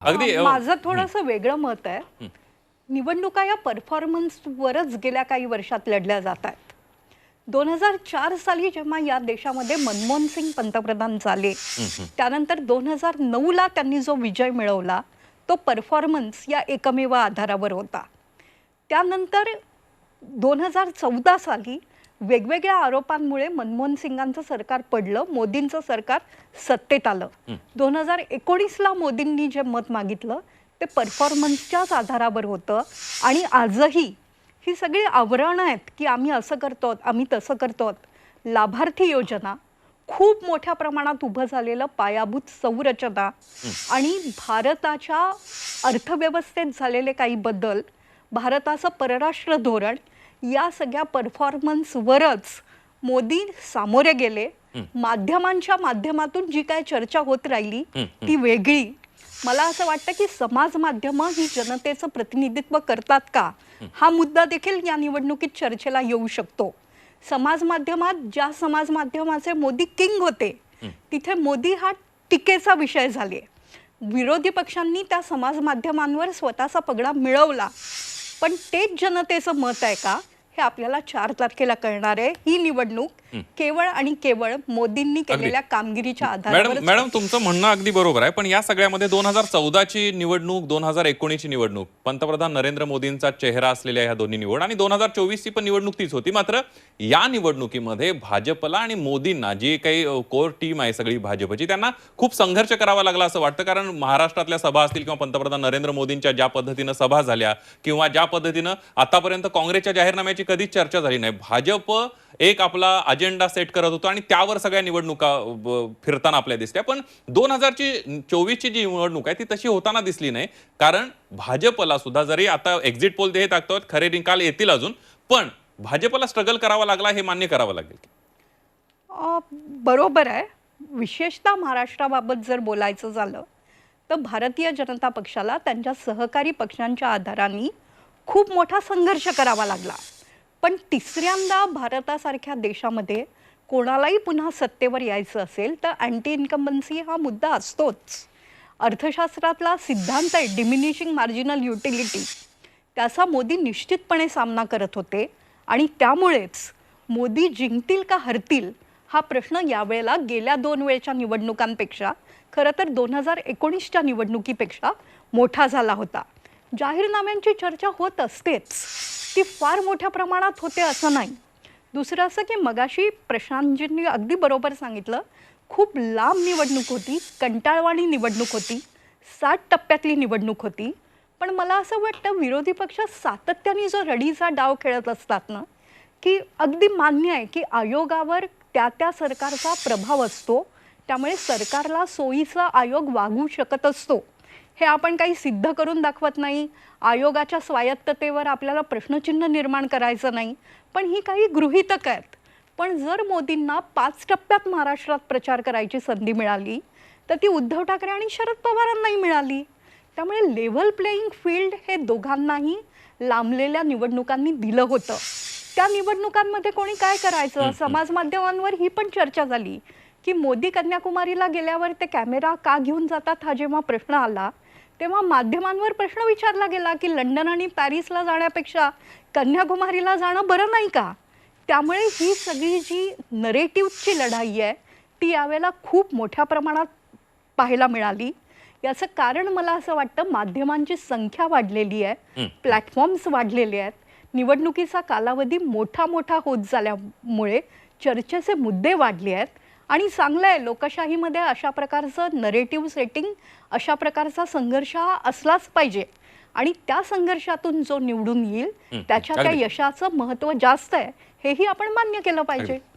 अगदी माझं थोडंसं वेगळं मत आहे. निवडणुका या परफॉर्मन्सवरच गेल्या काही वर्षात लढल्या जात आहेत. दोन हजार चार साली जेव्हा या देशामध्ये मनमोहन सिंग पंतप्रधान झाले त्यानंतर दोन हजार नऊला त्यांनी जो विजय मिळवला तो परफॉर्मन्स या एकमेव आधारावर होता. त्यानंतर दोन हजार चौदा साली वेगवेगळ्या आरोपांमुळे मनमोहन सिंगांचं सरकार पडलं मोदींचं सरकार सत्तेत आलं. दोन हजार एकोणीसला मोदींनी जे मत मागितलं ते परफॉर्मन्सच्याच आधारावर होतं आणि आजही ही सगळी आवरणं आहेत की आम्ही असं करतो आम्ही तसं करतो लाभार्थी योजना खूप मोठ्या प्रमाणात उभं झालेलं पायाभूत संरचना आणि भारताच्या अर्थव्यवस्थेत झालेले काही बदल भारताचं परराष्ट्र धोरण या सगळ्या परफॉर्मन्सवरच मोदी सामोरे गेले. माध्यमांच्या माध्यमातून जी काय चर्चा होत राहिली ती वेगळी. मला असं वाटतं की समाज माध्यमं ही जनतेचं प्रतिनिधित्व करतात का? हा. मुद्दा देखील या निवडणुकीत चर्चेला येऊ शकतो. समाज माध्यमात ज्या समाज माध्यमाचे मोदी किंग होते तिथे मोदी हा टीकेचा विषय झाले. विरोधी पक्षांनी त्या समाज माध्यमांवर स्वतःचा पगडा मिळवला. पण तेच जनतेचं मत आहे का? हे आपल्याला चार तारखेला कळणार आहे. ही निवडणूक केवळ आणि केवळ मोदींनी केलेल्या कामगिरीच्या मॅडम आधारावर मॅडम तुमचं म्हणणं अगदी बरोबर आहे पण या सगळ्यामध्ये दोन हजार चौदाची निवडणूक दोन हजार एकोणीसची निवडणूक पंतप्रधान नरेंद्र मोदींचा चेहरा असलेल्या ह्या दोन्ही निवड आणि दोन हजार चोवीसची पण निवडणूक तीच होती. मात्र या निवडणुकीमध्ये भाजपला आणि मोदींना जी काही कोर टीम आहे सगळी भाजपची त्यांना खूप संघर्ष करावा लागला असं वाटतं. कारण महाराष्ट्रातल्या सभा असतील किंवा पंतप्रधान नरेंद्र मोदींच्या ज्या पद्धतीनं सभा झाल्या किंवा ज्या पद्धतीनं आतापर्यंत काँग्रेसच्या जाहीरनाम्याची कधीच चर्चा झाली नाही भाजप एक आपला अजेंडा सेट करत होतो आणि त्यावर सगळ्या निवडणुका फिरताना आपल्या दिसत्या. पण दोन हजारची चोवीसची जी निवडणूक आहे ती तशी होताना दिसली नाही. कारण भाजपला सुद्धा जरी आता एक्झिट पोल देत हे टाकतात खरे निकाल येतील अजून पण भाजपला स्ट्रगल करावा लागला हे मान्य करावं लागेल. बरोबर आहे. विशेषतः महाराष्ट्राबाबत जर बोलायचं झालं तर भारतीय जनता पक्षाला त्यांच्या सहकारी पक्षांच्या आधाराने खूप मोठा संघर्ष करावा लागला. पण तिसऱ्यांदा भारतासारख्या देशामध्ये कोणालाही पुन्हा सत्तेवर यायचं असेल तर अँटी इन्कम्बन्सी हा मुद्दा असतोच. अर्थशास्त्रातला सिद्धांत आहे डिमिनिशिंग मार्जिनल युटिलिटी त्याचा मोदी निश्चितपणे सामना करत होते आणि त्यामुळेच मोदी जिंकतील का हरतील हा प्रश्न यावेळेला गेल्या दोन वेळच्या निवडणुकांपेक्षा खरं तर दोन हजार एकोणीसच्या निवडणुकीपेक्षा मोठा झाला होता. जाहीरनाम्यांची चर्चा होत असतेच. ती फार मोठ्या प्रमाणात होते असं नाही. दुसरं असं की मगाशी प्रशांतजींनी अगदी बरोबर सांगितलं खूप लांब निवडणूक होती कंटाळवाणी निवडणूक होती सात टप्प्यातली निवडणूक होती. पण मला असं वाटतं विरोधी पक्ष सातत्याने जो रडीचा डाव खेळत असतात ना की अगदी मान्य आहे की आयोगावर त्या त्या सरकारचा प्रभाव असतो. त्यामुळे सरकारला सोयीचा आयोग वागू शकत असतो. हे आपण काही सिद्ध करून दाखवत नाही. आयोगाच्या स्वायत्ततेवर आपल्याला प्रश्नचिन्ह निर्माण करायचं नाही. पण ही काही गृहितक आहेत. पण जर मोदींना पाच टप्प्यात महाराष्ट्रात प्रचार करायची संधी मिळाली तर ती उद्धव ठाकरे आणि शरद पवारांनाही मिळाली. त्यामुळे लेव्हल प्लेईंग फील्ड हे दोघांनाही लांबलेल्या निवडणुकांनी दिलं होतं. त्या निवडणुकांमध्ये कोणी काय करायचं? समाज माध्यमांवर ही पण चर्चा झाली की मोदी कन्याकुमारीला गेल्यावर ते कॅमेरा का घेऊन जातात हा जेव्हा प्रश्न आला तेव्हा माध्यमांवर प्रश्न विचारला गेला की लंडन आणि पॅरिसला जाण्यापेक्षा कन्याकुमारीला जाणं बरं नाही का? त्यामुळे ही सगळी जी नरेटिव्हची लढाई आहे ती यावेळेला खूप मोठ्या प्रमाणात पाहायला मिळाली. याचं कारण मला असं वाटतं माध्यमांची संख्या वाढलेली आहे प्लॅटफॉर्म्स वाढलेले आहेत. निवडणुकीचा कालावधी मोठा मोठा होत झाल्यामुळे चर्चेचे मुद्दे वाढले आहेत. आणि चांगलं आहे लोकशाहीमध्ये अशा प्रकारचं नरेटिव्ह सेटिंग अशा प्रकारचा संघर्ष हा असलाच पाहिजे. आणि त्या संघर्षातून जो निवडून येईल त्याच्या त्या. यशाचं महत्त्व जास्त आहे हेही आपण मान्य केलं पाहिजे.